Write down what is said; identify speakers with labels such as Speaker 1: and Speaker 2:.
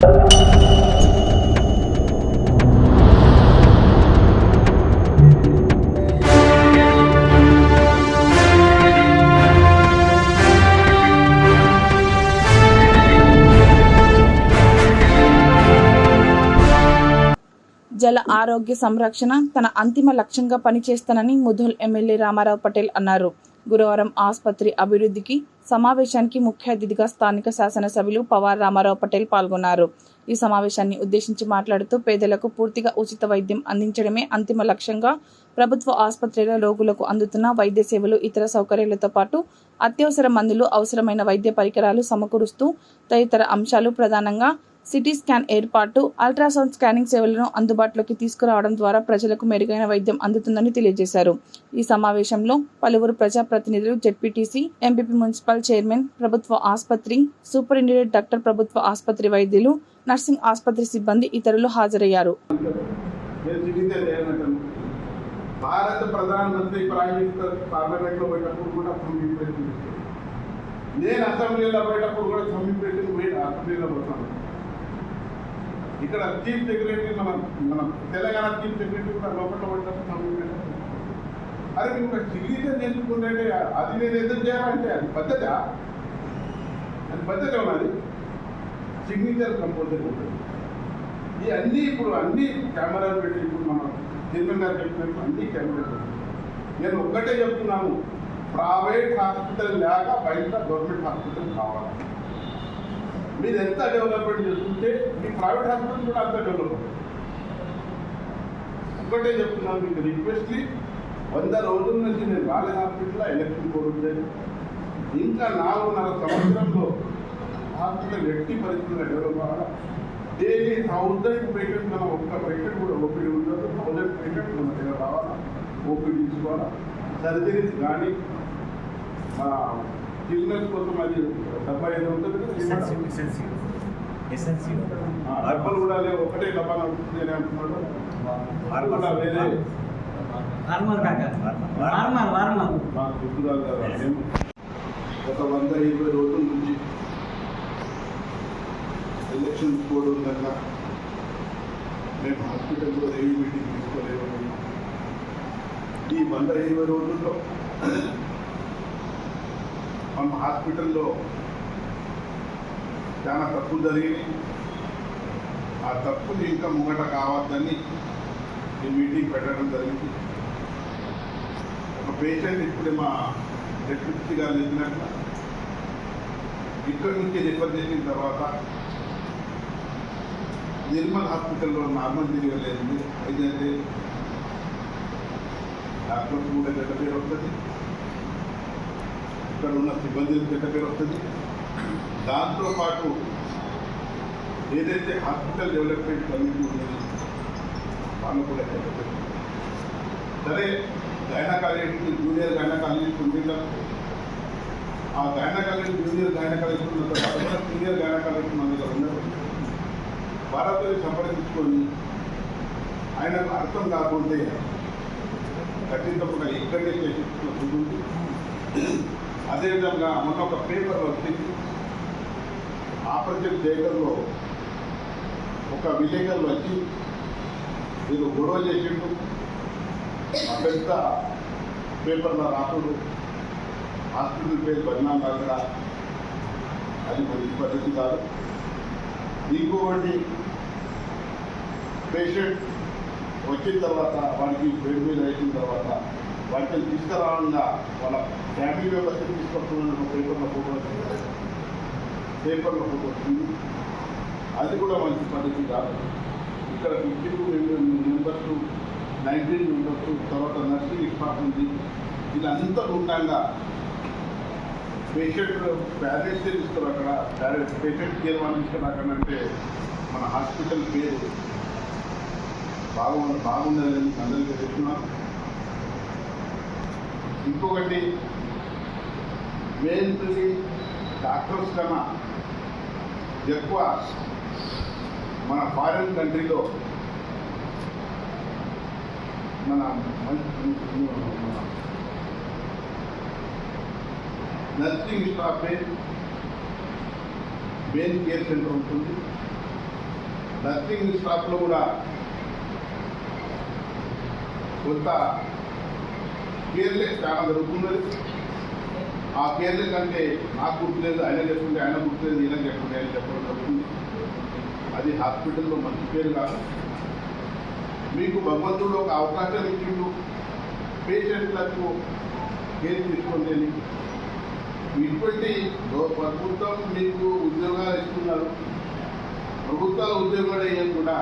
Speaker 1: జల ఆరోగ్య సంరక్షణ తన అంతిమ లక్ష్యంగా పనిచేస్తానని ముధోల్ ఎమ్మెల్యే రామారావు పటేల్ అన్నారు. గురువారం ఆసుపత్రి అభివృద్ధికి సమావేశానికి ముఖ్య అతిథిగా స్థానిక శాసనసభ్యులు పవార్ రామారావు పటేల్ పాల్గొన్నారు. ఈ సమావేశాన్ని ఉద్దేశించి మాట్లాడుతూ పేదలకు పూర్తిగా ఉచిత వైద్యం అందించడమే అంతిమ లక్ష్యంగా ప్రభుత్వ ఆసుపత్రిలో రోగులకు అందుతున్న వైద్య సేవలు ఇతర సౌకర్యాలతో పాటు అత్యవసర మందులు అవసరమైన వైద్య పరికరాలు సమకూరుస్తూ తదితర అంశాలు ప్రధానంగా సిటీ స్కాన్ ఏర్పాటు అల్ట్రాసౌండ్ స్కానింగ్ సేవలను అందుబాటులోకి తీసుకురావడం ద్వారా ప్రజలకు మెరుగైన వైద్యం అందుతుందని తెలియజేశారు. ఈ సమావేశంలో పలువురు ప్రజాప్రతినిధులు జెడ్పీటీసీ ఎంపీపీ మున్సిపల్ చైర్మన్ ప్రభుత్వ ఆసుపత్రి సూపరింటెండెంట్ డాక్టర్ ప్రభుత్వ ఆసుపత్రి వైద్యులు నర్సింగ్ ఆసుపత్రి సిబ్బంది ఇతరులు హాజరయ్యారు.
Speaker 2: భారత ప్రధానమంత్రి ప్రైమ్ మినిస్టర్ పార్లమెంట్లో పోయేటప్పుడు కూడా తొమ్మిది పెట్టింది నేను అసెంబ్లీలో పోయేటప్పుడు కూడా తొమ్మిది పెట్టింది పోయి అసెంబ్లీలో పోతాను. ఇక్కడ చీఫ్ సెక్రటరీ మన మన తెలంగాణ చీఫ్ సెక్రటరీ కూడా లోపల పోయేటప్పుడు అరే నువ్వు ఒక సిగ్నేచర్ అది నేను ఎందుకు చేయాలంటే అది పద్ధత అది పద్ధత ఉన్నది సిగ్నేచర్ కంపల్సరీ ఉంటుంది. ఈ అన్నీ ఇప్పుడు అన్ని కెమెరాలు పెట్టి ఇప్పుడు మనం చైర్మన్ గారు చెప్పినట్టు అన్ని కెమెరాలు నేను ఒక్కటే చెప్తున్నాను. ప్రైవేట్ హాస్పిటల్ లేక బయట గవర్నమెంట్ హాస్పిటల్ కావాలి. మీరు ఎంత డెవలప్మెంట్ చేసుకుంటే మీ ప్రైవేట్ హాస్పిటల్ కూడా అంత డెవలప్మెంట్ ఒక్కటే చెప్తున్నాను మీకు రిక్వెస్ట్లీ వంద రోజుల నుంచి నేను రాలే హాస్పిటల్లో ఎలక్షన్ కోడ్ ఇంకా నాలుగున్నర సంవత్సరంలో హాస్పిటల్ ఎట్టి పరిస్థితుల్లో డెవలప్ అవ్వాలి? డైలీ థౌజండ్ పేషెంట్ మనం ఒక్క పేషెంట్ కూడా ఓపీడీ ఉండదు. థౌజండ్ పేషెంట్ మన దగ్గర రావాలా? ఓపీడీ తీసుకోవాలా? సర్జరీస్ కానీ చిల్డ్రన్స్ కోసం అది డబ్బా ఏదో ఉంటుంది డబ్బాలు కూడా లేవు ఒకటే డబ్బా అని అంటున్నాడు. కూడా వేరే
Speaker 3: వార్మర్ కాక. వార్మర్ వార్మర్
Speaker 2: మా గుర్తురాలు కదా గత వంద ఇరవై రోజుల నుంచి ఎలక్షన్ కోడ్ ఉందన్న మేము హాస్పిటల్లో ఏవి మీటింగ్ తీసుకోలేమని ఈ వంద ఇరవై రోజుల్లో మన హాస్పిటల్లో చాలా తప్పులు జరిగినాయి. ఆ తప్పులు ఇంకా ముంగట కావద్దని ఈ మీటింగ్ పెట్టడం జరిగింది. ఒక పేషెంట్ ఇప్పుడే మా డెప్యూటీ గారు చెప్పినట్ల ఇక్కడి నుంచి రిఫర్ చేసిన తర్వాత నిర్మల్ హాస్పిటల్లో నార్మల్ డెలివరీ అయింది అయితే డాక్టర్స్ కూడా అక్కడ ఉన్న సిబ్బంది చెడ్డ పేరు వస్తుంది? దాంతోపాటు ఏదైతే హాస్పిటల్ డెవలప్మెంట్ కమిటీ ఉన్నది వాళ్ళు కూడా చెడ్డ పేరు సరే గైనకాలజిస్ట్ జూనియర్ గైనకాలజిస్ట్ ఉండిలా ఆ గైనకాలజిస్ట్ జూనియర్ గైనకాలజిస్ట్ ఉన్న తర్వాత సీనియర్ గైనకాలజిస్ట్ మన దగ్గర ఉన్నారు వారితో సంప్రదించుకొని ఆయనకు అర్థం కాకుంటే ఖచ్చితంగా ఇక్కడే చేసింది అదేవిధంగా మొన్న ఒక పేపర్ వచ్చింది ఆపరేషన్ థియేటర్లో ఒక విలేకరులు వచ్చి మీరు గొడవ చేసిండు పెద్ద పేపర్లో రాసుడు. హాస్పిటల్ పేరు బదనాం కాకుండా అది మంచి పద్ధతి కాదు. ఇంకొకటి పేషెంట్ వచ్చిన తర్వాత వాడికి బెడ్ మీద వేసిన తర్వాత వాటిని తీసుకురావడంగా వాళ్ళ ఫ్యామిలీ మెంబర్స్ తీసుకొస్తున్న పేపర్లో ఫోటోలు పేపర్లో ఫోటో అది కూడా మంచి పద్ధతి కాదు. ఇక్కడ fifty two members nineteen members తర్వాత నర్సింగ్ డిపార్ట్మెంట్ ఉంది వీళ్ళంతా ఉండగా పేషెంట్ ప్యారెంట్స్ తీసుకురా అక్కడ ప్యారెంట్ పేషెంట్ కేర్ వాళ్ళు తీసుకురాకండి అంటే మన హాస్పిటల్ పేరు బాగుంది బాగుందని అందరికీ చెప్తున్నాను ఇంకొకటి మెయిన్లీ డాక్టర్స్ కన్నా ఎక్కువ మన ఫారిన్ కంట్రీలో మన నర్సింగ్ స్టాఫే మెయిన్ కేర్ సెంటర్ ఉంటుంది. నర్సింగ్ స్టాఫ్లో కూడా కొంత కేర్లెస్ చాలా జరుగుతున్నది. ఆ కేర్లెస్ అంటే నాకు గుర్తులేదు ఆయన చెప్పుకుంటే ఆయన గుర్తులేదు ఈయన చెప్పుకుంటే ఆయన చెప్పడం జరుగుతుంది. అది హాస్పిటల్లో మంచి పేరు కాదు. మీకు భగవంతుడు ఒక అవకాశం ఇచ్చిండు. పేషెంట్లకు కేర్ తీసుకోండి ఇటువంటి ప్రభుత్వం మీకు ఉద్యోగాలు ఇస్తున్నారు. ప్రభుత్వాల ఉద్యోగాలు అయ్యాం కూడా